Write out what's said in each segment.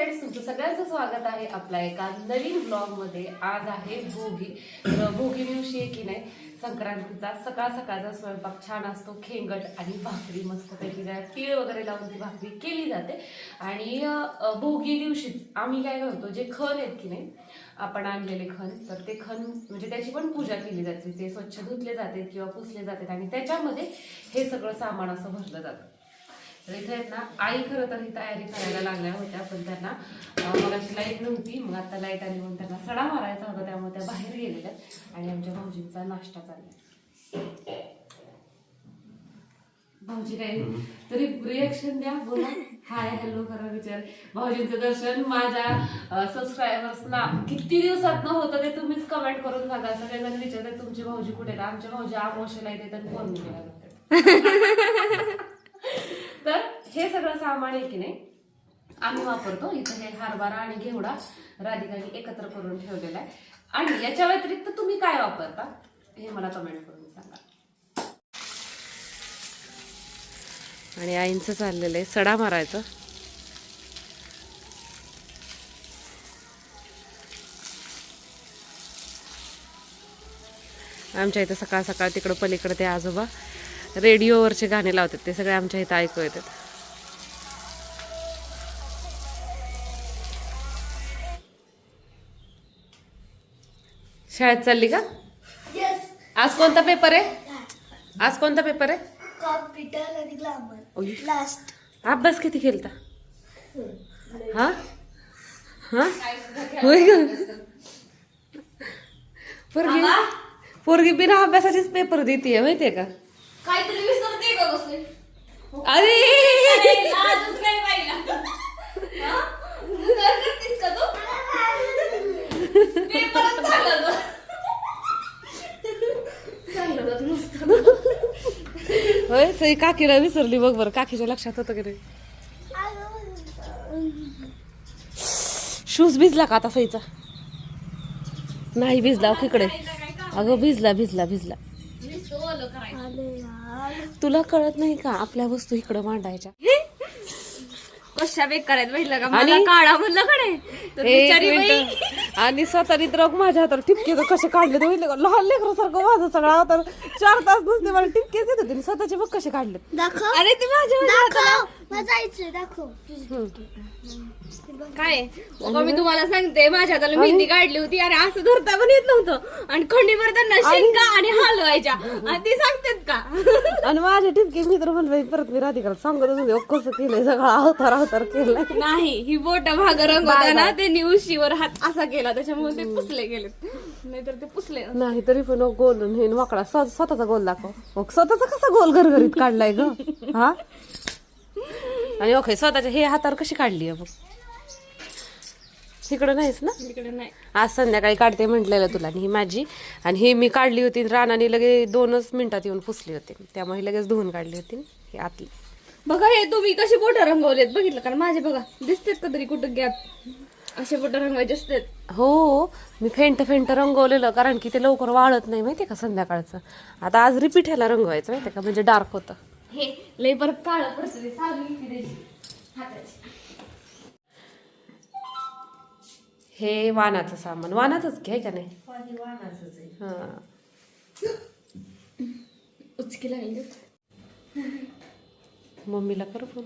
Friends तुमचं सगळ्यांचं स्वागत आहे आपल्या एका नवीन ब्लॉगमध्ये आज आहे भोगी. भोगी दिवशी आहे की नाही संक्रांतीचा सकाळ सकाळचा स्वयंपाक छान असतो खेंगट आणि भाकरी मस्तपैकी त्यात तीळ वगैरे लावून ती भाकरी केली जाते. आणि भोगी दिवशीच आम्ही काय करतो जे खण आहेत की नाही आपण आणलेले खण तर ते खण म्हणजे त्याची पण पूजा केली जाते. ते स्वच्छ धुतले जाते किंवा पुसले जातात आणि त्याच्यामध्ये हे सगळं सामान असं भरलं जातं. तर इथे आहेत ना आई खरं तर ही तयारी करायला लागल्या होत्या पण त्यांना अं, मगाशी लाइट नव्हती मग आता लाइट आली म्हणून त्यांना सडा मारायचा होता त्यामुळे त्या बाहेर गेलेल्या आणि आमच्या भाऊजींचा नाश्ता चालला भाऊजी काय तरी रिएक्शन द्या बोला. हाय हॅलो करा विचार. भाऊजींचं दर्शन माझ्या सबस्क्रायबर्सना किती दिवसात न होतं ते तुम्हीच कमेंट करून सांगा. सगळेजण विचारतात तुमचे भाऊजी कुठे आहेत? आमचे भाऊजी आमोशाला येते तर फोन केला हे सगळं सामान आहे की नाही आम्ही वापरतो. इथं हे हरभरा आणि घेवडा राधिकाने एकत्र करून ठेवलेला आहे. आणि याच्या व्यतिरिक्त तुम्ही काय वापरता हे मला कमेंट करून सांगा. आणि आईंचं चाललेलं आहे सडा मारायचं. आमच्या इथं सकाळ सकाळ तिकडं पलीकडे ते आजोबा रेडिओवरचे गाणे लावतात ते सगळे आमच्या इथं ऐकू येतात. शाळेत चालली का? आज कोणता पेपर आहे? आज कोणता पेपर आहे? कॉम्प्युटर आणि ग्रामर ओय. लास्ट अभ्यास किती केलता? हा? हा? होय ग पोरगी पोरगी बिना अभ्यासाचीच पेपर देते माहितीये का? काहीतरी विसरते का कसं अरे! पाहिला करतेस का तू पेपरच झालं गं. होय सई काकीला विसरली बघ बरं काकीच्या लक्षात होतं की नाही. शूज भिजला का आता सईचा? नाही भिजला इकडे अगं भिजला भिजला भिजला. तुला कळत नाही का आपल्या वस्तू इकडे मांडायच्या? कशा बेकार आहेत बघितलं का? आणि- मला काढा म्हणलं कडे तर एक बिचारी बाई. मिनिट आणि स्वतःनी तर माझ्या हातावर टिपके तर कसे काढले ते बघितले का? लहान लेकरासारखं माझं सगळं हातावर चार तास नुसते मला टिपकेच येत होते आणि स्वतःचे बघ कसे काढले अरे ते माझ्या दाखव. जायचं दाखव काय? बघा मी तुम्हाला सांगते माझ्या हाताला मेहंदी काढली होती आणि असं धरता पण येत नव्हतं. आणि खंडीवर त्यांना शेंगा आणि हलवायच्या आणि ती सांगतात का? आणि माझे टिपके मी तर म्हणलं परत मी राधिकाला सांगत होते "अहो, कसं केलंय सगळं? अवतार अवतार केलंय. नाही ही बोट भाग रंगवताना त्यांनी उशीवर हात असा केला त्याच्यामुळे ते पुसले गेले नाहीतर ते पुसले नाही तरी पण गोल हे वाकडा स्व- स्वतःचा गोल दाखव. मग स्वतःचा कसा गोल घरघरीत काढलाय ग? हा? आणि ओके स्वतःच्या हे हातावर कशी काढली आहे बघ? तिकडं नाहीच ना? तिकडे नाही. आज संध्याकाळी काढते म्हटलेलं तुला आणि ही माझी. आणि ही मी काढली होती रानाने लगे दोनच मिनिटात येऊन पुसली होती. त्यामुळे लगेच धुवून काढली होती ही आतली. बघा हे तुम्ही कशी बोट रंगवलेत बघितलं कारण माझे बघा दिसतेत का तरी कुठं गॅप असे बोट रंगवायचे असतात. हो मी फेंट फेंट रंगवलेलं कारण की ते लवकर वाळत नाही माहितीये का संध्याकाळचं. आता आज रिपीट ह्याला रंगवायचं माहितीये का? म्हणजे डार्क होतं. हे लय परत काळ पडतं हे वानाचं सामान वानाचंच घ्याय का नाही? हा उचकी लागली मम्मीला कर फोन.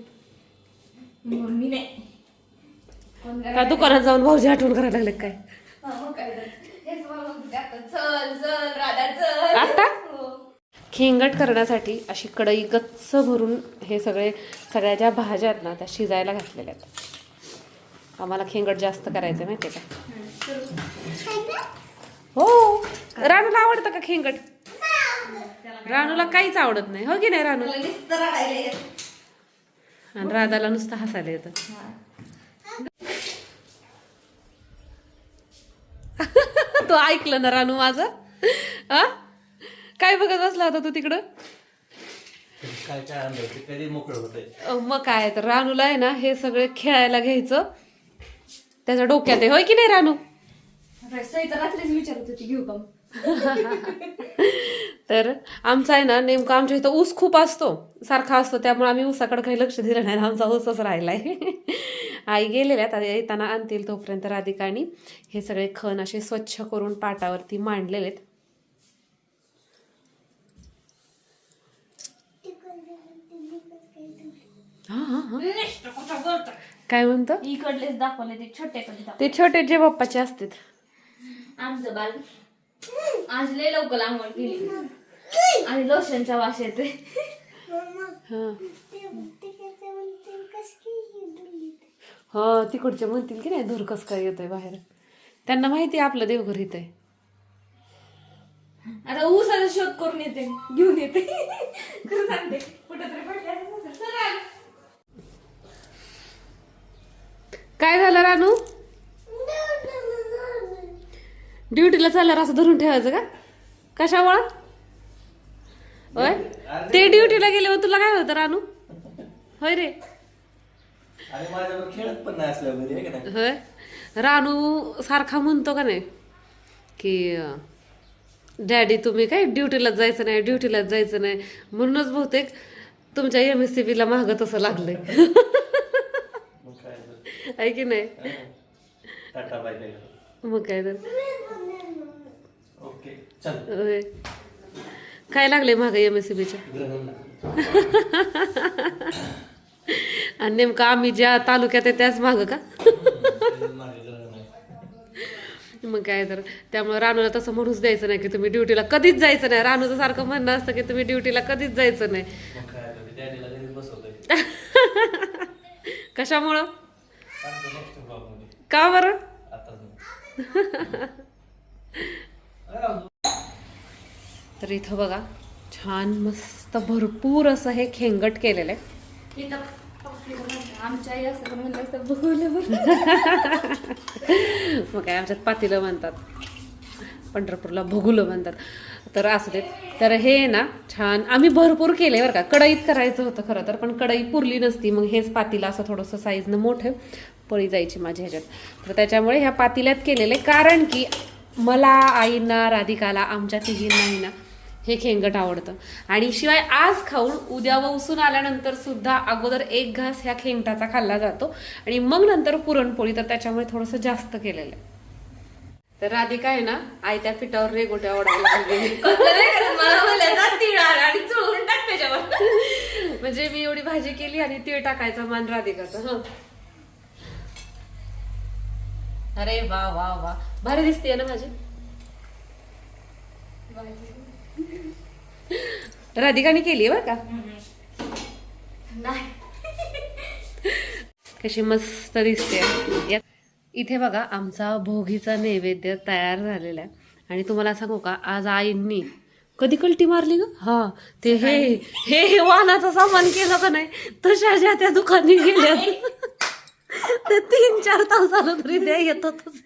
मम्मी नाही. का दुकानात जाऊन भाऊजी आठवण करायला लागले काय? मला म्हणते आता, चल चल राधा चल आता हो. खिंगट करण्यासाठी अशी कढई गच्च भरून हे सगळे सगळ्या ज्या भाज्या आहेत ना त्या शिजायला घातलेल्या आहेत. आम्हाला खिंगट जास्त करायचं माहितीये का? हो. रानूला आवडतं का खिंगट? रानूला काहीच आवडत नाही. हो की नाही येतं. आणि राधाला नुसतं हसायला येतं. तू ऐकलं ना रानू माझं? आ काय बघत बसला होता तू तिकडं? काय काय आणलं ते कधी मोकळं होतंय? अ, मग काय तर रानूला आहे ना हे सगळे खेळायला घ्यायचं. त्याच्या डोक्यात आहे होय की नाही रानू? रात्रीच विचारत होती घेऊ का तर आमचा आहे ना नेमकं आमच्या इथं ऊस खूप असतो. सारखा असतो त्यामुळे आम्ही ऊसाकडे काही लक्ष दिलं नाही. आमचा ऊसच राहिलाय. आई गेलेल्या आता येताना आणतील तोपर्यंत राधिकानी. हे सगळे खण असे स्वच्छ करून पाटावरती मांडलेले आहेत. हा हा हा. काय म्हणतो? इकडलेच दाखवले ते छोटे ते छोटे जे बाप्पाचे असतात. आमचं बाल. आज लय लवकर आंघोळ केली. आणि लोशनचा वास येते हा. हा तिकडचे म्हणतील की नाही धूर कस काय येतोय बाहेर. त्यांना माहिती आहे आपलं देवघर इथं आहे. आता ऊसाचा शोध करून येते घेऊन येते. खरं सांगते कुठं तरी. पडले असेल ऊस. चला. काय झालं रानू? ड्युटीला चालल्यावर असं धरून ठेवायचं का? कशामुळं? होय ते ड्युटीला गेल्यावर तुला काय होतं रानू? होय रे. खेळत पण नाही होय. रानू सारखा म्हणतो का नाही की डॅडी तुम्ही काय ड्युटीलाच जायचं नाही ड्युटीलाच जायचं नाही. म्हणूनच बहुतेक तुमच्या एम एस सी बीला मागं तसं लागलंय. आहे की नाही. टाटा बाय बाय मग काय तर. ओके चल. होय. काय लागले मागं एम एस सी बीच्या ग्रहण. आणि नेमकं आम्ही ज्या तालुक्यात आहे त्याच मागं का? मागे ग्रहण आहे मग काय तर. त्यामुळे रानूला तसं म्हणूच द्यायचं नाही की तुम्ही ड्युटीला कधीच जायचं नाही. रानूचं सारखं म्हणणं असतं की तुम्ही ड्युटीला कधीच जायचं नाही. मग काय तर, डॅडीला घरी बसवतोय. कशामुळं? का बरं? तर इथं बघा छान मस्त भरपूर असं हे खेंगट केलेलं आहे. मग काय आमच्यात पातीलं म्हणतात पंढरपूरला भोगुलं म्हणतात. तर असं ते तर हे ना छान आम्ही भरपूर केले बरं का. कढईत करायचं होतं खरं तर पण कढई पुरली नसती. मग हेच पातीला असं थोडंसं साईजनं मोठं. पळी जायची माझ्या ह्याच्यात. तर त्याच्यामुळे ह्या पातील्यात केलेले कारण की मला आईंना राधिकाला आमच्या तिघींनाही ना हे खेंगट आवडतं. आणि शिवाय आज खाऊन उद्या वसून आल्यानंतर सुद्धा अगोदर एक घास ह्या खेंगटाचा खाल्ला जातो आणि मग नंतर पुरणपोळी तर त्याच्यामुळे थोडंसं जास्त केलेलं आहे. तर राधिका आहे ना आयत्या पिठावर रेगोट्या ओढायला आणि चोळून टाक त्याच्यावर म्हणजे मी एवढी भाजी केली आणि तीळ टाकायचा मान राधिकाचा. अरे वा वा वा. भारी दिसते ना भाजी राधिकाने केली बरं का? नाही. कशी मस्त दिसते इथे बघा आमचा भोगीचा नैवेद्य तयार झालेला आहे. आणि तुम्हाला सांगू का आज आईंनी कधी कलटी मारली ग? हा ते हे हे हे वाहनाचं सामान केलं का नाही? तशा ज्या त्या दुकानी गेल्या ते तीन चार तास झालं तरी द्या येत होतच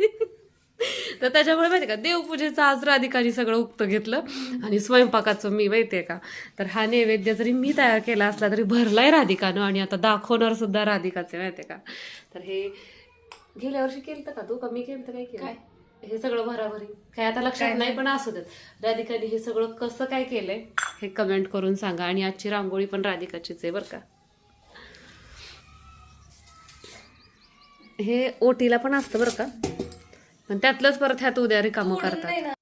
तर त्याच्यामुळे माहिती का देवपूजेचं आज राधिकाने सगळं उक्त घेतलं आणि स्वयंपाकाचं मी माहितीये का? तर हा नैवेद्य जरी मी तयार केला असला तरी भरलाय राधिकानं आणि आता दाखवणार सुद्धा राधिकाचे माहितीये का? तर हे गेल्या वर्षी केलं का तू? कमी केलं काय केलं? हे सगळं भराभरी. काय आता लक्षात नाही पण असू देत. राधिकाने हे सगळं कसं काय केलंय हे कमेंट करून सांगा आणि आजची रांगोळी पण राधिकाचीच आहे बरं का? हे ओटीला पण असतं बरं का. पण त्यातलंच परत ह्यात उद्या रिकामं करतात.